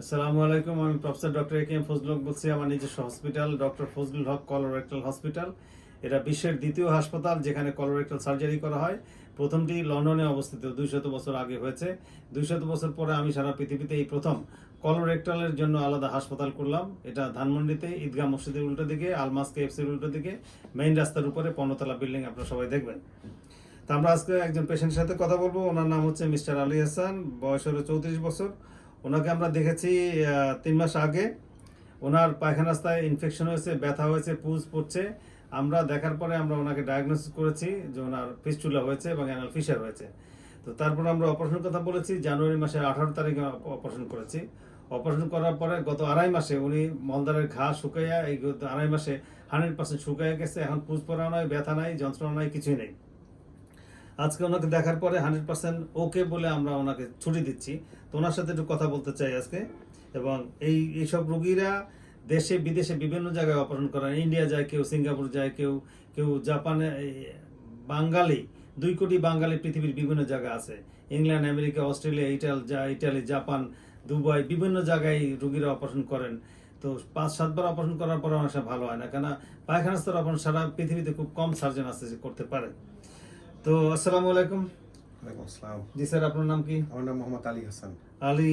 আসসালামু আলাইকুম, আমি professor doctor A K M Fazlul বলছি, আমার নিজস্ব hospital, doctor Fazlul Haque colorectal hospital. এটা বিশ্বের দ্বিতীয় হাসপাতাল যেখানে কলোরেক্টাল সার্জারি করা হয়। প্রথমটি লন্ডনে অবস্থিত, দুইশত বছর আগে হয়েছে। দুইশত বছর পরে আমি সারা পৃথিবীতে এই প্রথম কলোরেক্টালের জন্য আলাদা হাসপাতাল করলাম। এটা ধানমন্ডিতে, ঈদগাহ মসজিদের উল্টো দিকে আলমাস কেএফসির উল্টো দিকে, মেইন রাস্তার উপরে পণ্যতলা বিল্ডিং আপনারা সবাই দেখবেন। তো আমরা আজকে একজন পেশেন্টের সাথে কথা বলব। ওনার নাম হচ্ছে মিস্টার আলী হাসান, বয়স হলো চৌত্রিশ বছর। ওনাকে আমরা দেখেছি তিন মাস আগে। ওনার পায়খানা রাস্তায় ইনফেকশন হয়েছে, ব্যথা হয়েছে, পুজ পড়ছে। আমরা দেখার পরে আমরা ওনাকে ডায়াগনোসিস করেছি যে ওনার ফিস্টুলা হয়েছে এবং অ্যানাল ফিশার হয়েছে। তো তারপর আমরা অপারেশনের কথা বলেছি, জানুয়ারি মাসের আঠারো তারিখে অপারেশন করেছি। অপারেশন করার পরে গত আড়াই মাসে উনি মলদারের ঘা শুকাইয়া এই আড়াই মাসে হান্ড্রেড পার্সেন্ট শুকাইয়া গেছে। এখন পুজ পড়া নয় ব্যথা নাই, যন্ত্রণা নাই, কিছুই নেই। আজকে ওনাকে দেখার পরে হান্ড্রেড পার্সেন্ট ওকে বলে আমরা ওনাকে ছুটি দিচ্ছি। তো ওনার সাথে একটু কথা বলতে চাই আজকে। এবং এই, এইসব রুগীরা দেশে, বিদেশে বিভিন্ন জায়গায় অপারেশন করেন। ইন্ডিয়া যায় কেউ, সিঙ্গাপুর যায় কেউ কেউ জাপানে বাঙালি, দুই কোটি বাঙালি পৃথিবীর বিভিন্ন জায়গা আছে। ইংল্যান্ড, আমেরিকা, অস্ট্রেলিয়া, ইটাল ইটালি, জাপান, দুবাই, বিভিন্ন জায়গায় রুগীরা অপারেশন করেন। তো পাঁচ, সাতবার অপারেশন করার পর অনেক ভালো হয় না। কেন পায়খানা স্তর অপারেশন সারা পৃথিবীতে খুব কম সার্জন আছে যে করতে পারে। তো আসসালামু আলাইকুম। ওয়ালাইকুম আসসালাম। জি স্যার আপনার নাম কি? আমার নাম মোহাম্মদ আলী হাসান। আলী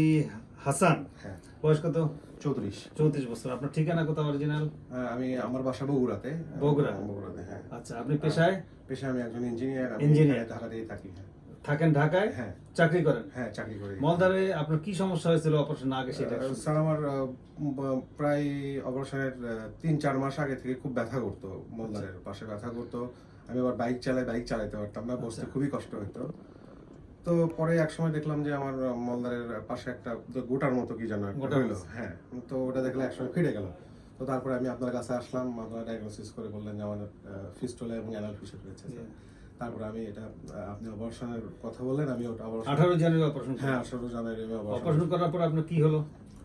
হাসান? হ্যাঁ। বয়স কত? চৌত্রিশ। চৌত্রিশ বছর। আপনার ঠিকানা কোথাও অরিজিনাল আমি আমার বাসা বগুড়াতে। বগুড়া? বগুড়াতে হ্যাঁ। আচ্ছা আপনি পেশায়? পেশায় আমি একজন ইঞ্জিনিয়ার ইঞ্জিনিয়ার ঢাকাতেই থাকি হ্যাঁ। থাকেন ঢাকায় হ্যাঁ। চাকরি করেন। হ্যাঁ চাকরি করি। মলদারে আপনার কি সমস্যা হয়েছিল অপারেশন আগে সেটা স্যার আমার প্রায় অপারেশনের তিন চার মাস আগে থেকে খুব ব্যথা করতো মোলদারের পাশে ব্যথা করতো। আমি আবার বাইক চালাই বাইক চালাতে পারতাম না বসতে আচ্ছা। খুবই কষ্ট হতো তো পরে এক সময় দেখলাম যে আমার মলদারের পাশে একটা গোটার মতো কি যেন একটা গোটার হইল। হ্যাঁ তো ওটা দেখলে একসময় ফিরে গেল। তো তারপরে আমি আপনার কাছে আসলাম আপনারা ডায়াগনোসিস করে বললেন যে আমার ফিস্টোলা এবং অ্যানাল ফিশার হয়েছে জি। তারপরে আমি এটা আপনি অপারেশনের কথা বললেন আমি ওটা অপারেশন আঠারো জানুয়ারি অপারেশন হ্যাঁ আঠারো জানুয়ারি অপারেশন অপারেশন করার পর আপনার কি হলো?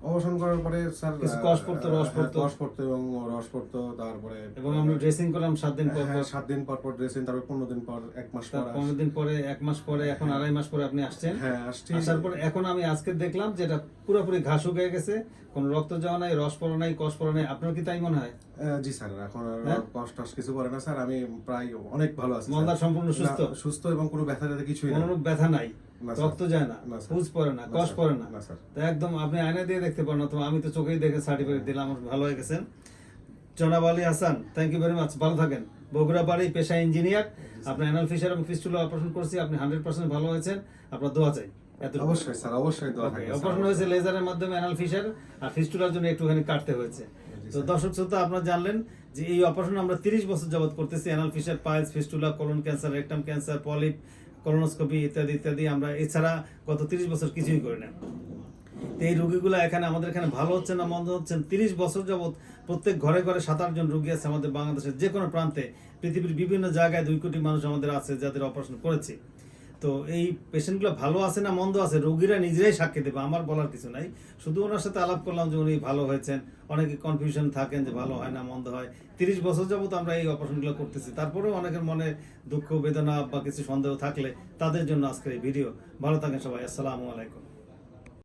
অবসান করার পরে স্যার কিছু পড়তো, রস হ্যাঁ, পড়তো? পড়তো এবং রস পড়তো তারপরে এবং আমরা ড্রেসিং করলাম সাত দিন পর হ্যাঁ সাত দিন পর পর ড্রেসিং তারপর পনেরো দিন পর এক মাস পর পনেরো দিন পরে এক মাস পরে এখন আড়াই মাস পরে আপনি আসছেন। হ্যাঁ আসছি। আসার পর এখন আমি আজকে দেখলাম যে এটা পুরোপুরি ঘাস হয়ে গেছে কোনো রক্ত যাওয়া নাই রস পড়া নাই কস পড়া নাই। আপনার কি তাই মনে হয়? জি স্যার এখন আর হ্যাঁ? কষ্ট টষ্ট কিছু করে না স্যার আমি প্রায় অনেক ভালো আছি। মলদার সম্পূর্ণ সুস্থ? সুস্থ এবং কোনো ব্যথা ট্যাথা কিছুই না। কোনো ব্যথা নাই। রক্ত যায় না পুজ পড়ে না কষ পড়ে না। তো একদম আপনি আয়না দিয়ে দেখতে পারেন অথবা আমি তো চোখেই দেখে সার্টিফিকেট দিলাম আমার ভালো হয়ে গেছেন জনাব Ali Hasan thank you very much ভালো থাকেন। বগুড়া বাড়ি পেশা ইঞ্জিনিয়ার আপনার অ্যানাল ফিশার এবং ফিস্টুলা অপারেশন করছি আপনি হান্ড্রেড পার্সেন্ট ভালো হয়েছেন আপনার দোয়া চাই এত অবশ্যই স্যার অবশ্যই দোয়া অপারেশন হয়েছে লেজারের মাধ্যমে অ্যানাল ফিশার আর ফিস্টুলার জন্য একটুখানি কাটতে হয়েছে। তো দর্শক শ্রোতা আপনারা জানলেন যে এই অপারেশন আমরা তিরিশ বছর যাবত করতেছি anal fissure piles fistula colon cancer rectum cancer polyp colonoscopy ইত্যাদি ইত্যাদি আমরা এছাড়া গত তিরিশ বছর কিছুই করি না। তো এই রুগীগুলো এখানে আমাদের এখানে ভালো হচ্ছে না মন্দ হচ্ছে? তিরিশ বছর যাবৎ প্রত্যেক ঘরে ঘরে সাত আটজন রোগী আছে আমাদের বাংলাদেশের যে কোনো প্রান্তে। পৃথিবীর বিভিন্ন জায়গায় দুই কোটি মানুষ আমাদের আছে যাদের অপারেশন করেছি। তো এই পেশেন্টগুলো ভালো আছে না মন্দ আছে, রোগীরা নিজেরাই সাক্ষী দেবে, আমার বলার কিছু নাই। শুধু ওনার সাথে আলাপ করলাম যে উনি ভালো হয়েছেন, অনেকে কনফিউশন থাকেন যে ভালো হয় না, মন্দ হয়। তিরিশ বছর যাবত আমরা এই অপারেশনগুলো করতেছি, তারপরেও অনেকের মনে দুঃখ, বেদনা বা কিছু সন্দেহ থাকলে তাদের জন্য আজকের এই ভিডিও ভালো থাকেন সবাই, আসসালামু আলাইকুম।